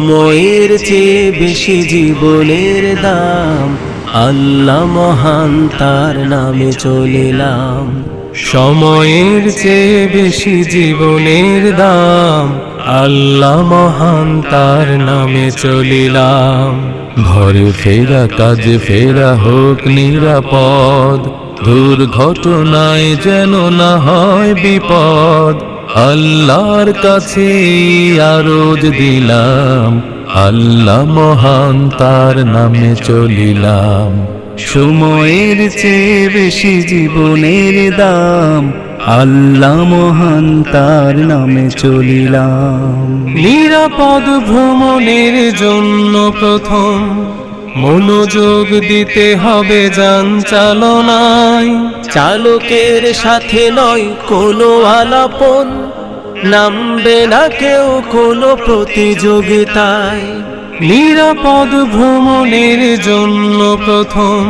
ময়ের চেয়ে বেশি জীবনের দাম। আল্লাহ মহান তার নামে চলিলাম। সময়ের চেয়ে বেশি জীবনের দাম। আল্লাহ মহান তার নামে চলিলাম। ঘরে ফেরা, কাজে ফেরা হোক নিরাপদ। দুর্ঘটনায় যেন না হয় বিপদ। আল্লাহর কাছে আরজ দিলাম, আল্লাহ মহান তার নামে চলিলাম। সময়ের চেয়ে বেশি জীবনের দাম, আল্লাহ মহান তার নামে চলিলাম। নিরাপদ ভ্রমণের জন্য প্রথম মনোযোগ দিতে হবে যান চালনায়। চালকের সাথে নয় কোনো আলাপন, নামবে না কেউ কোনো প্রতিযোগিতায়। নিরাপদ ভ্রমণের জন্য প্রথম